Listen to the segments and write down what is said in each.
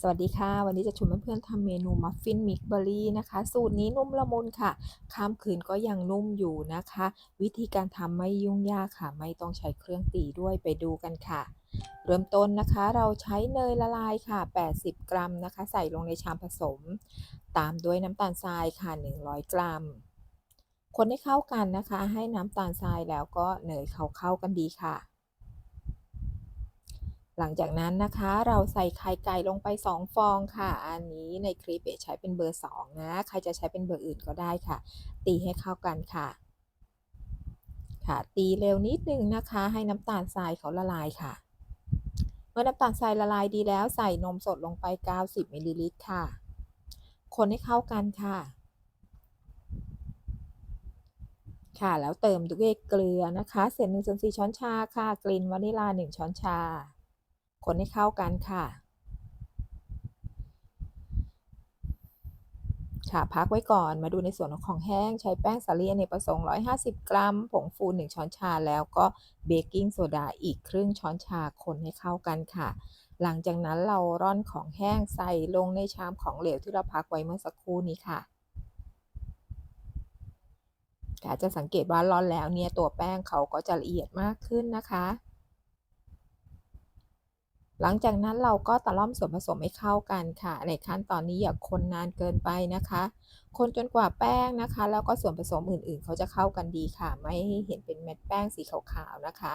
สวัสดีค่ะ วันนี้จะชวนเพื่อนๆทำเมนูมัฟฟินมิกเบอรี่นะคะ สูตรนี้นุ่มละมุนค่ะ ข้ามคืนก็ยังนุ่มอยู่นะคะ วิธีการทำไม่ยุ่งยากค่ะ ไม่ต้องใช้เครื่องตีด้วยไปดูกันค่ะ เริ่มต้นนะคะเราใช้เนยละลายค่ะ 80 กรัมนะคะ ใส่ลงในชามผสม ตามด้วยน้ำตาลทรายค่ะ 100 กรัม คนให้เข้ากันนะคะ ให้น้ำตาลทรายแล้วก็เนยเขาเข้ากันดีค่ะ หลังจากนั้นนะคะเราใส่ไข่ไก่ลงไป 2 ฟองค่ะ อันนี้ในคลิปเอใช้เป็นเบอร์ 2 นะ ใครจะใช้เป็นเบอร์อื่นก็ได้ค่ะ ตีให้เข้ากันค่ะ ค่ะ ตีเร็วนิดนึงนะคะ ให้น้ำตาลทรายเขาละลายค่ะ เมื่อน้ำตาลทรายละลายดีแล้วใส่นมสดลงไป 90มิลลิลิตรค่ะ คนให้เข้ากันค่ะ ค่ะแล้วเติมด้วยเกลือนะคะ เศษหนึ่งส่วนสี่ช้อนชาค่ะ กลิ่นวานิลา 1 ช้อนชา คนให้เข้ากันค่ะ ค่ะพักไว้ก่อนมาดูในส่วนของแห้ง ใช้แป้งสาลีอเนกประสงค์ 150 กรัม ผงฟู 1 ช้อนชาแล้วก็เบกกิ้งโซดาอีกครึ่งช้อนชาคนให้เข้ากันค่ะ หลังจากนั้นเราร่อนของแห้งใส่ลงในชามของเหลวที่เราพักไว้เมื่อสักครู่นี้ค่ะค่ะจะสังเกตว่าร้อนแล้วเนี่ยตัวแป้งเขาก็จะละเอียดมากขึ้นนะคะ หลังจากนั้นเราก็ตะล่อมส่วนผสมให้เข้ากันค่ะ ในขั้นตอนนี้อย่าคนนานเกินไปนะคะ คนจนกว่าแป้งนะคะ แล้วก็ส่วนผสมอื่นๆ เขาจะเข้ากันดีค่ะ ไม่ให้เห็นเป็นเม็ดแป้งสีขาวๆนะคะ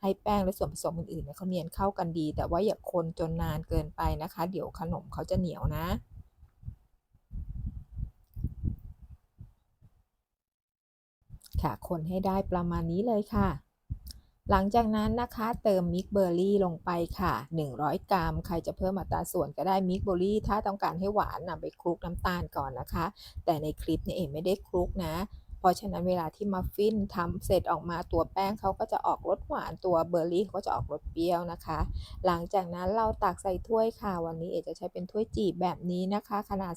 ให้แป้งและส่วนผสมอื่นๆเขาเนียนเข้ากันดี แต่ว่าอย่าคนจนนานเกินไปนะคะ เดี๋ยวขนมเขาจะเหนียวนะค่ะคนให้ได้ประมาณนี้เลยค่ะ หลังจากนั้นนะคะเติมมิกเบอร์รี่ลงไปค่ะ 100 กรัม ใครจะเพิ่มอัตราส่วนก็ได้มิกเบอร์รี่ ถ้าต้องการให้หวานนำไปคลุกน้ำตาลก่อนนะคะ แต่ในคลิปนี้เองไม่ได้คลุกนะ เพราะฉะนั้นเวลาที่มัฟฟินทำเสร็จออกมาตัวแป้งเขาก็จะออกรสหวานตัวเบอร์รี่เขาก็จะออกรสเปรี้ยวนะคะ หลังจากนั้นเราตักใส่ถ้วยค่ะ วันนี้เอจะใช้เป็นถ้วยจีบแบบนี้นะคะ ขนาด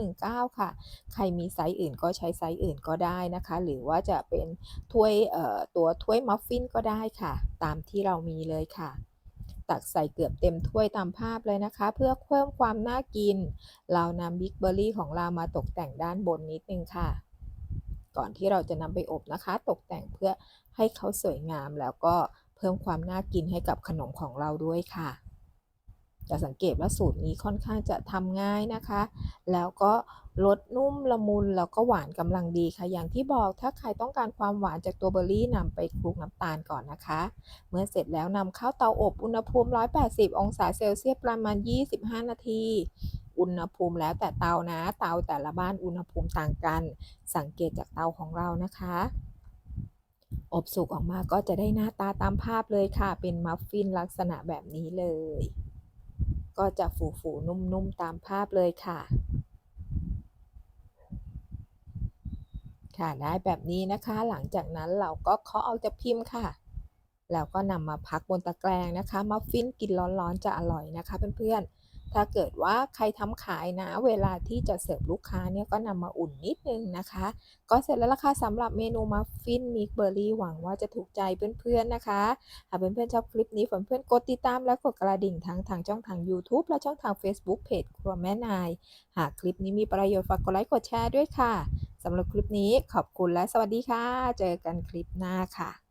3219 ค่ะ ใครมีไซส์อื่นก็ใช้ไซส์อื่นก็ได้นะคะ หรือว่าจะเป็นถ้วยตัวถ้วยมัฟฟินก็ได้ค่ะ ตามที่เรามีเลยค่ะตักใส่เกือบเต็มถ้วยตามภาพเลยนะคะ เพื่อเพิ่มความน่ากิน เรานำบิ๊กเบอร์รี่ของเรามาตกแต่งด้านบนนิดนึงค่ะ ก่อนที่เราจะนำไปอบนะคะ ตกแต่งเพื่อให้เขาสวยงามแล้วก็เพิ่มความน่ากินให้กับขนมของเราด้วยค่ะจะสังเกตว่าสูตรนี้ค่อนข้างจะทำง่ายนะคะ แล้วก็รสนุ่มละมุนแล้วก็หวานกำลังดีค่ะ อย่างที่บอกถ้าใครต้องการความหวานจากตัวเบอร์รี่นำไปคลุกน้ำตาลก่อนนะคะ เมื่อเสร็จแล้วนำเข้าเตาอบอุณหภูมิ 180 องศาเซลเซียสประมาณ 25 นาที อุณหภูมิแล้วแต่เตานะ เตาแต่ละบ้านอุณหภูมิต่างกัน สังเกตจากเตาของเรานะคะ อบสุกออกมาก็จะได้หน้าตาตามภาพเลยค่ะ เป็นมัฟฟินลักษณะแบบนี้เลย ก็จะฟูๆนุ่มๆตามภาพเลยค่ะค่ะได้แบบนี้นะคะหลังจากนั้นเราก็เคาะเอาจากพิมพ์ค่ะ แล้วก็นำมาพักบนตะแกรงนะคะ มัฟฟินกินร้อนๆจะอร่อยนะคะเพื่อนๆ ถ้าเกิดว่าใครทำขายนะ เวลาที่จะเสิร์ฟลูกค้าเนี่ยก็นำมาอุ่นนิดนึงนะคะ ก็เสร็จแล้วล่ะค่ะสำหรับเมนูมัฟฟินมิกเบอร์รี่หวังว่าจะถูกใจเพื่อนๆนะคะ หากเพื่อนๆชอบคลิปนี้ฝเพื่อนกดติดตามและกดกระดิ่งทั้งทางช่องทาง YouTube และช่องทาง Facebook เพจครัวแม่นาย หากคลิปนี้มีประโยชน์ฝากกดไลค์กดแชร์ด้วยค่ะสำหรับคลิปนี้ขอบคุณและสวัสดีค่ะ เจอกันคลิปหน้าค่ะ